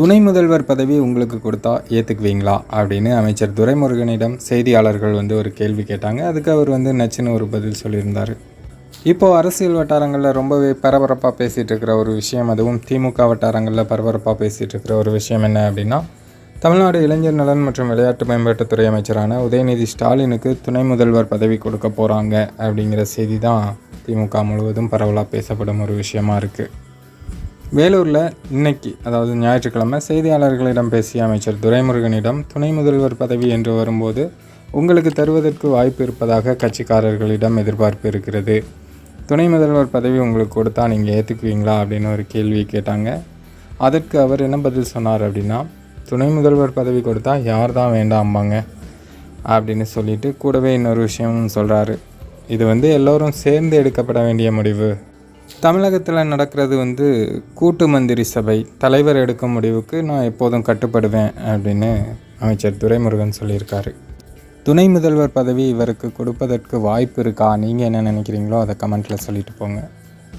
துணை முதல்வர் பதவி உங்களுக்கு கொடுத்தா ஏற்றுக்குவீங்களா அப்படின்னு அமைச்சர் துரைமுருகனிடம் செய்தியாளர்கள் வந்து ஒரு கேள்வி கேட்டாங்க. அதுக்கு அவர் வந்து நச்சுன்னு ஒரு பதில் சொல்லியிருந்தார். இப்போது அரசியல் வட்டாரங்களில் ரொம்பவே பரபரப்பாக பேசிகிட்டு இருக்கிற ஒரு விஷயம் அதுவும் திமுக வட்டாரங்களில் பரபரப்பாக பேசிகிட்டு இருக்கிற ஒரு விஷயம் என்ன அப்படின்னா தமிழ்நாடு இளைஞர் நலன் மற்றும் விளையாட்டு மேம்பாட்டுத்துறை அமைச்சரான உதயநிதி ஸ்டாலினுக்கு துணை முதல்வர் பதவி கொடுக்க போகிறாங்க அப்படிங்கிற செய்தி தான் திமுக முழுவதும் பரவலாக பேசப்படும் ஒரு விஷயமா இருக்குது வேலூரில் இன்னைக்கு அதாவது ஞாயிற்றுக்கிழமை செய்தியாளர்களிடம் பேசிய அமைச்சர் துரைமுருகனிடம் துணை முதல்வர் பதவி என்று வரும்போது உங்களுக்கு தருவதற்கு வாய்ப்பு இருப்பதாக கட்சிக்காரர்களிடம் எதிர்பார்ப்பு இருக்கிறது. துணை முதல்வர் பதவி உங்களுக்கு கொடுத்தா நீங்கள் ஏற்றுக்குவீங்களா அப்படின்னு ஒரு கேள்வி கேட்டாங்க. அதற்கு அவர் என்ன பதில் சொன்னார் அப்படின்னா துணை முதல்வர் பதவி கொடுத்தா யார் தான் வேண்டாம்பாங்க அப்படின்னு சொல்லிட்டு கூடவே இன்னொரு விஷயமும் சொல்கிறாரு இது வந்து எல்லோரும் சேர்ந்து எடுக்கப்பட வேண்டிய முடிவு. தமிழகத்தில் நடக்கிறது வந்து கூட்டு மந்திரி சபை தலைவர் எடுக்கும் முடிவுக்கு நான் எப்போதும் கட்டுப்படுவேன் அப்படின்னு அமைச்சர் துரைமுருகன் சொல்லியிருக்காரு. துணை முதல்வர் பதவி இவருக்கு கொடுப்பதற்கு வாய்ப்பு இருக்கா? நீங்கள் என்ன நினைக்கிறீங்களோ அதை கமெண்ட்டில் சொல்லிட்டு போங்க.